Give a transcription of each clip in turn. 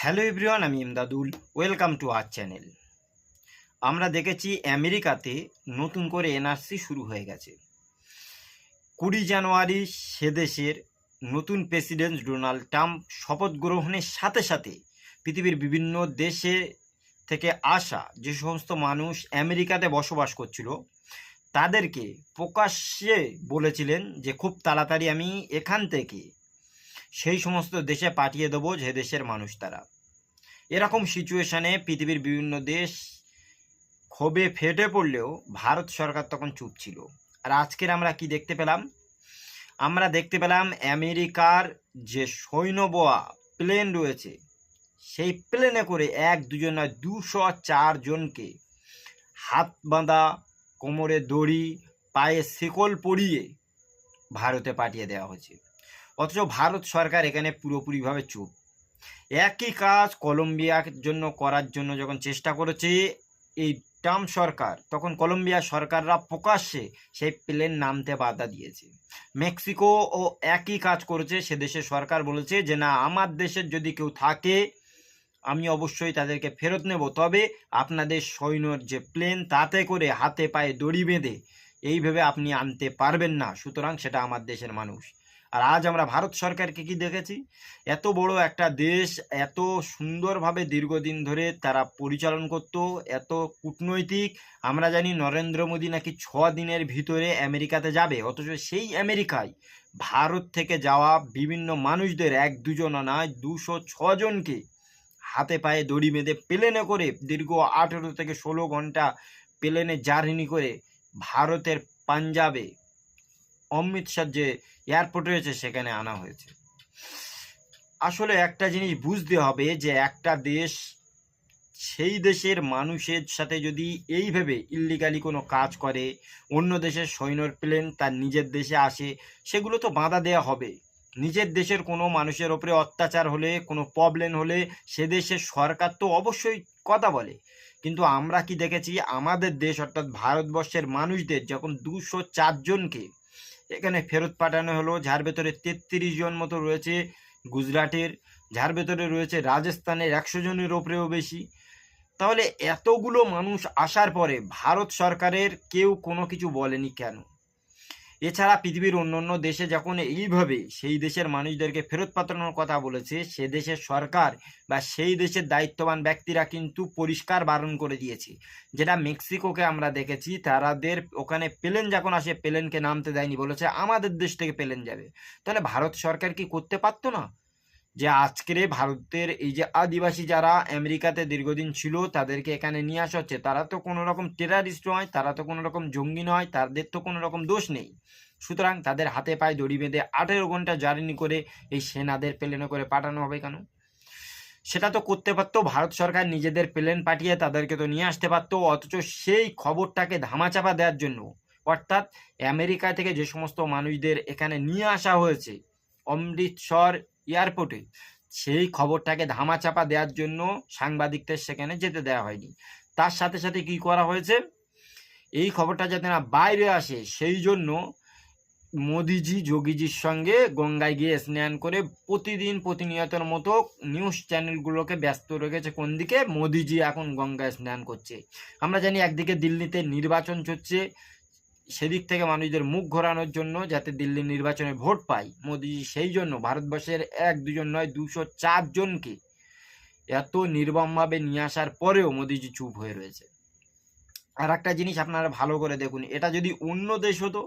Hello everyone, আমি Imdadul welcome to our channel. আমরা দেখেছি আমেরিকাতে নতুন করে এনআরসি শুরু হয়ে গেছে। কুড়ি জানুয়ারি সে দেশের নতুন প্রেসিডেন্ট ডোনাল্ড ট্রাম্প শপথ গ্রহণের সাথে সাথে পৃথিবীর বিভিন্ন দেশে থেকে আসা যে সমস্ত মানুষ আমেরিকাতে বসবাস করছিল, তাদেরকে প্রকাশ্যে বলেছিলেন যে খুব তাড়াতাড়ি আমি এখান থেকে সেই সমস্ত দেশে পাঠিয়ে দেবো যে দেশের মানুষ তারা। এরকম সিচুয়েশনে পৃথিবীর বিভিন্ন দেশ ক্ষোভে ফেটে পড়লেও ভারত সরকার তখন চুপ ছিল। আর আজকের আমরা কি দেখতে পেলাম? আমরা দেখতে পেলাম আমেরিকার যে সৈন্যবোয়া প্লেন রয়েছে, সেই প্লেনে করে এক, দুজন নয়, দুশো চারজনকে হাত বাঁধা, কোমরে দড়ি, পায়ে শিকল পরিয়ে ভারতে পাঠিয়ে দেওয়া হয়েছে। অথচ ভারত সরকার এখানে পুরোপুরিভাবে চুপ। একই কাজ কলম্বিয়ার জন্য করার জন্য যখন চেষ্টা করেছে, এই ট্রাম্প সরকার, তখন কলম্বিয়া সরকাররা প্রকাশ্যে সেই প্লেন নামতে বাধা দিয়েছে। মেক্সিকো ও একই কাজ করেছে, সে দেশের সরকার বলেছে যে, না, আমার দেশের যদি কেউ থাকে, আমি অবশ্যই তাদেরকে ফেরত নেব। তবে আপনাদের সৈন্যর যে প্লেন, তাতে করে হাতে পায়ে দড়ি বেঁধে এইভাবে আপনি আনতে পারবেন না। সুতরাং সেটা আমার দেশের মানুষ। আর আজ আমরা ভারত সরকারকে কি দেখেছি? এত বড় একটা দেশ, এত সুন্দরভাবে দীর্ঘদিন ধরে তারা পরিচালন করত, এত কূটনৈতিক। আমরা জানি নরেন্দ্র মোদী নাকি ছ দিনের ভিতরে আমেরিকাতে যাবে, অথচ সেই আমেরিকায় ভারত থেকে যাওয়া বিভিন্ন মানুষদের এক দুজন নয়, দুশো ছজনকে হাতে পায়ে দড়ি বেঁধে প্লেনে করে, দীর্ঘ আঠেরো থেকে ষোলো ঘণ্টা প্লেনে জার্নি করে ভারতের পাঞ্জাবে অমৃতসর যে এয়ারপোর্ট রয়েছে, সেখানে আনা হয়েছে। আসলে একটা জিনিস বুঝতে হবে যে, একটা দেশ, সেই দেশের মানুষের সাথে যদি এইভাবে ইল্লিগালি কোনো কাজ করে, অন্য দেশের সৈন্যর প্লেন তার নিজের দেশে আসে, সেগুলো তো বাধা দেওয়া হবে। নিজের দেশের কোনো মানুষের ওপরে অত্যাচার হলে, কোনো প্রবলেম হলে, সে দেশের সরকার তো অবশ্যই কথা বলে। কিন্তু আমরা কি দেখেছি, আমাদের দেশ অর্থাৎ ভারতবর্ষের মানুষদের, যখন দুশো চারজনকে এখানে ফেরত পাঠানো হলো। যার ভেতরে তেত্রিশ জন মতো রয়েছে গুজরাটের, যার ভেতরে রয়েছে রাজস্থানের একশো জনের ওপরেও বেশি। তাহলে এতগুলো মানুষ আসার পরে ভারত সরকারের কেউ কোনো কিছু বলেনি কেন? এছাড়া পৃথিবীর অন্য অন্য দেশে যখন এইভাবে সেই দেশের মানুষদেরকে ফেরত পাঠানোর কথা বলেছে, সে দেশের সরকার বা সেই দেশের দায়িত্ববান ব্যক্তিরা কিন্তু পরিষ্কার বারণ করে দিয়েছে। যেটা মেক্সিকোকে আমরা দেখেছি, তারাদের ওখানে প্লেন যখন আসে, প্লেনকে নামতে দেয়নি বলেছে, আমাদের দেশ থেকে প্লেন যাবে। তাহলে ভারত সরকার কি করতে পারতো না? যে আজকের ভারতের এই যে আদিবাসী যারা আমেরিকাতে দীর্ঘদিন ছিল, তাদেরকে এখানে নিয়ে আসা হচ্ছে। তারা তো কোনো রকম টেরারিস্ট নয়, তারা তো কোনো রকম জঙ্গি নয়, তাদের তো কোনো রকম দোষ নেই। সুতরাং তাদের হাতে পায়ে দড়ি বেঁধে আঠেরো ঘণ্টা জার্নি করে এই সেনাদের প্লেনে করে পাঠানো হবে কেন? সেটা তো করতে পারতো, ভারত সরকার নিজেদের প্লেন পাঠিয়ে তাদেরকে তো নিয়ে আসতে পারতো, অথচ সেই খবরটাকে ধামাচাপা দেওয়ার জন্য। অর্থাৎ আমেরিকা থেকে যে সমস্ত মানুষদের এখানে নিয়ে আসা হয়েছে, অমৃতসর এয়ারপোর্টে। সেই খবরটাকে ধামাচাপা দেওয়ার জন্য সাংবাদিকদের সেখানে যেতে দেওয়া হয়নি। তার সাথে সাথে কি করা হয়েছে? এই খবরটা যাতে না বাইরে আসে, সেই জন্য মোদিজি, যোগীজির সঙ্গে গঙ্গায় গিয়ে স্নান করে প্রতিদিন প্রতিনিয়তের মতো নিউজ চ্যানেলগুলোকে ব্যস্ত রেখেছে কোন দিকে? মোদিজি এখন গঙ্গায় স্নান করছে। আমরা জানি একদিকে দিল্লিতে নির্বাচন চলছে সেদিক থেকে মানুষদের মুখ ঘোরানোর জন্য যাতে দিল্লির নির্বাচনে ভোট পায়, মোদিজি সেই জন্য ভারতবর্ষের এক, দুজন নয়, দুশো চারজনকে এত নির্মমভাবে নিয়ে আসার পরেও মোদিজি চুপ হয়ে রয়েছে। আর একটা জিনিস আপনারা ভালো করে দেখুন, এটা যদি অন্য দেশ হতো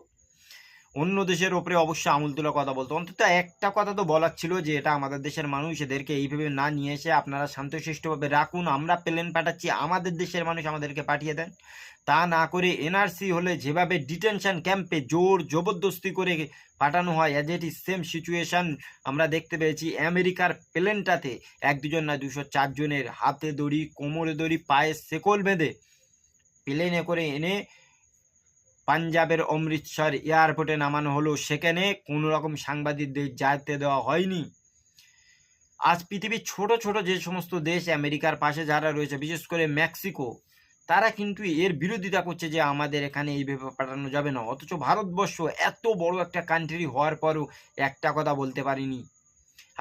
অন্য দেশের ওপরে অবশ্যই আমুল তুলে কথা বলতো। অন্তত একটা কথা তো বলার ছিল যে, এটা আমাদের দেশের মানুষ, এদেরকে এইভাবে না নিয়ে এসে আপনারা শান্তশিষ্টভাবে রাখুন, আমরা প্লেন পাঠাচ্ছি, আমাদের দেশের মানুষ আমাদেরকে পাঠিয়ে দেন। তা না করে এনআরসি হলে যেভাবে ডিটেনশন ক্যাম্পে জোর জবরদস্তি করে পাঠানো হয় অ্যাজ ইজ সেম সিচুয়েশন আমরা দেখতে পেয়েছি আমেরিকার প্লেনটাতে এক দুজন না দুশো চারজনের হাতে দড়ি, কোমরে দড়ি, পায়ে শেকল বেঁধে প্লেনে করে এনে পাঞ্জাবের অমৃতসর এয়ারপোর্টে নামানো হলো। সেখানে কোনো রকম সাংবাদিকদের যেতে দেওয়া হয়নি। আজ পৃথিবীর ছোট ছোট যে সমস্ত দেশ আমেরিকার পাশে যারা রয়েছে, বিশেষ করে মেক্সিকো, তারা কিন্তু এর বিরোধিতা করছে যে আমাদের এখানে এই ব্যাপার পাঠানো যাবে না। অথচ ভারতবর্ষ এত বড় একটা কান্ট্রি হওয়ার পরও একটা কথা বলতে পারিনি।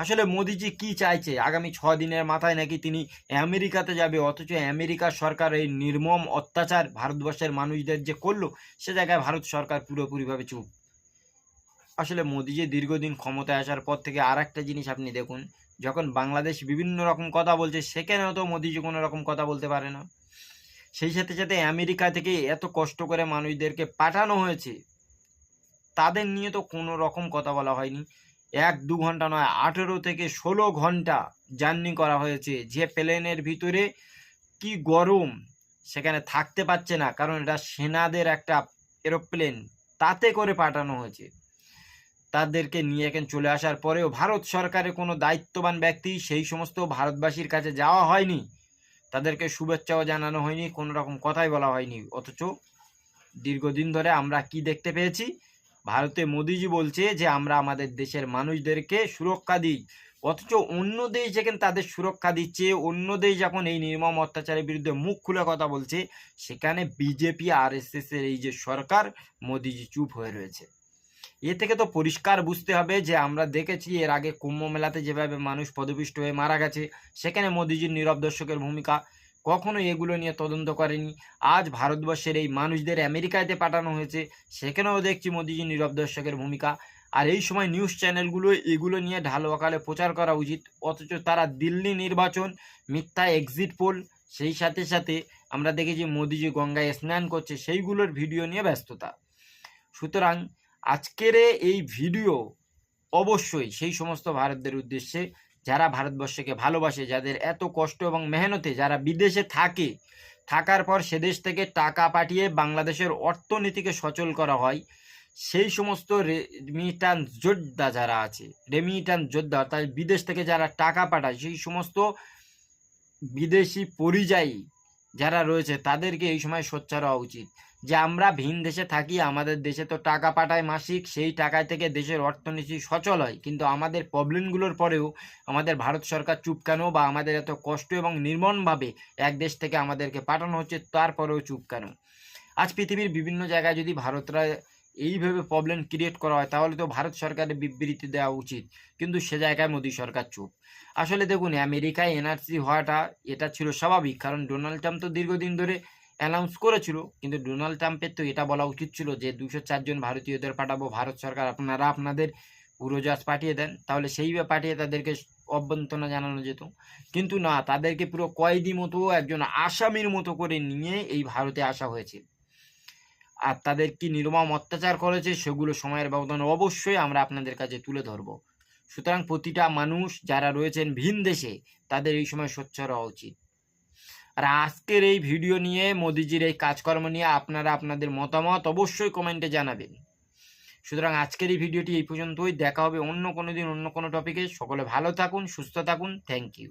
আসলে মোদিজি কি চাইছে? আগামী ছ দিনের মাথায় নাকি তিনি আমেরিকাতে যাবে? অথচ আমেরিকার সরকার এই নির্মম অত্যাচার ভারতবর্ষের মানুষদের যে করল, সে জায়গায় ভারত সরকার পুরোপুরিভাবে চুপ। আসলে মোদিজি দীর্ঘদিন ক্ষমতায় আসার পর থেকে আর একটা জিনিস আপনি দেখুন, যখন বাংলাদেশ বিভিন্ন রকম কথা বলছে, সেখানেও তো মোদিজি কোনো রকম কথা বলতে পারে না। সেই সাথে সাথে আমেরিকা থেকে এত কষ্ট করে মানুষদেরকে পাঠানো হয়েছে, তাদের নিয়ে তো কোনো রকম কথা বলা হয়নি। এক দু ঘণ্টা নয়, আঠেরো থেকে ষোলো ঘণ্টা জার্নি করা হয়েছে। যে প্লেনের ভিতরে কি গরম, সেখানে থাকতে পারছে না, কারণ এটা সেনাদের একটা এরোপ্লেন, তাতে করে পাঠানো হয়েছে। তাদেরকে নিয়ে এখানে চলে আসার পরেও ভারত সরকারের কোনো দায়িত্ববান ব্যক্তি সেই সমস্ত ভারতবাসীর কাছে যাওয়া হয়নি। তাদেরকে শুভেচ্ছাও জানানো হয়নি, কোনো রকম কথাই বলা হয়নি। অথচ দীর্ঘদিন ধরে আমরা কি দেখতে পেয়েছি? ভারতে মোদিজি বলছে যে, আমরা আমাদের দেশের মানুষদেরকে সুরক্ষা দিই। অথচ অন্য দেশ যেখানে তাদের সুরক্ষা দিচ্ছে, অন্য দেশ যখন এই নির্মম অত্যাচারের বিরুদ্ধে মুখ খুলে কথা বলছে, সেখানে বিজেপি আর এর এই যে সরকার, মোদিজি চুপ হয়ে রয়েছে। এ থেকে তো পরিষ্কার বুঝতে হবে যে, আমরা দেখেছি এর আগে কুম্ভ মেলাতে যেভাবে মানুষ পদপিষ্ট হয়ে মারা গেছে, সেখানে মোদিজির নীরব দর্শকের ভূমিকা কখনো এগুলো নিয়ে তদন্ত করেনি। আজ ভারতবর্ষের এই মানুষদের আমেরিকাতে পাঠানো হয়েছে, সেখানেও দেখছি মোদিজি নীরব দর্শকের ভূমিকা। আর এই সময় নিউজ চ্যানেলগুলো এগুলো নিয়ে ঢালো আকারে প্রচার করা উচিত, অথচ তারা দিল্লি নির্বাচন, মিথ্যা এক্সিট পোল সেই সাথে সাথে আমরা দেখেছি মোদিজি গঙ্গায় স্নান করছে, সেইগুলোর ভিডিও নিয়ে ব্যস্ততা। সুতরাং আজকের এই ভিডিও অবশ্যই সেই সমস্ত ভারতদের উদ্দেশ্যে যারা ভারতবর্ষকে ভালোবাসে, যাদের এত কষ্ট এবং মেহনতে যারা বিদেশে থাকে, থাকার পর সেদেশ থেকে টাকা পাঠিয়ে বাংলাদেশের অর্থনীতিকে সচল করা হয়, সেই সমস্ত রেমিটান্স যোদ্ধা যারা আছে রেমিটান্স যোদ্ধা অর্থাৎ বিদেশ থেকে যারা টাকা পাঠায়, সেই সমস্ত বিদেশি পরিযায়ী যারা রয়েছে, তাদেরকে এই সময় সোচ্চার হওয়া উচিত। যে আমরা ভিন দেশে থাকি, আমাদের দেশে তো টাকা পাঠায় মাসিক, সেই টাকায় থেকে দেশের অর্থনীতি সচল হয়। কিন্তু আমাদের প্রবলেমগুলোর পরেও আমাদের ভারত সরকার চুপ কেন বা আমাদের এত কষ্ট এবং নির্মমভাবে এক দেশ থেকে আমাদেরকে পাঠানো হচ্ছে, তারপরেও চুপ কেন? আজ পৃথিবীর বিভিন্ন জায়গায় যদি ভারতরা এইভাবে প্রবলেম ক্রিয়েট করা হয়, তাহলে তো ভারত সরকারের বিবৃতি দেওয়া উচিত। কিন্তু সে জায়গায় মোদী সরকার চুপ। আসলে দেখুন আমেরিকায় এনআরসি হওয়াটা, এটা ছিল স্বাভাবিক। কারণ ডোনাল্ড ট্রাম্প তো দীর্ঘদিন ধরে অ্যানাউন্স করেছিল, কিন্তু ডোনাল্ড ট্রাম্পের তো এটা বলা উচিত ছিল যে দুশো চারজন ভারতীয়দের পাঠাবো, ভারত সরকার, আপনারা আপনাদের উড়োজাহাজ পাঠিয়ে দেন, তাহলে সেইভাবে পাঠিয়ে তাদেরকে অভ্যন্তনা জানানো যেত। কিন্তু না, তাদেরকে পুরো কয়েদি মতো, একজন আসামির মতো করে নিয়ে এই ভারতে আসা হয়েছে। আর তাদের কি নির্মম অত্যাচার করেছে, সেগুলো সময়ের ব্যবধানে অবশ্যই আমরা আপনাদের কাছে তুলে ধরবো। সুতরাং প্রতিটা মানুষ যারা রয়েছেন ভিন দেশে, তাদের এই সময় সোচ্চার হওয়া উচিত। আর আজকের এই ভিডিও নিয়ে মোদিজির এই কাজকর্ম নিয়ে আপনারা আপনাদের মতামত অবশ্যই কমেন্টে জানাবেন। সুতরাং আজকের এই ভিডিওটি এই পর্যন্তই। দেখা হবে অন্য কোনো দিন অন্য কোনো টপিকে সকলে ভালো থাকুন, সুস্থ থাকুন। Thank you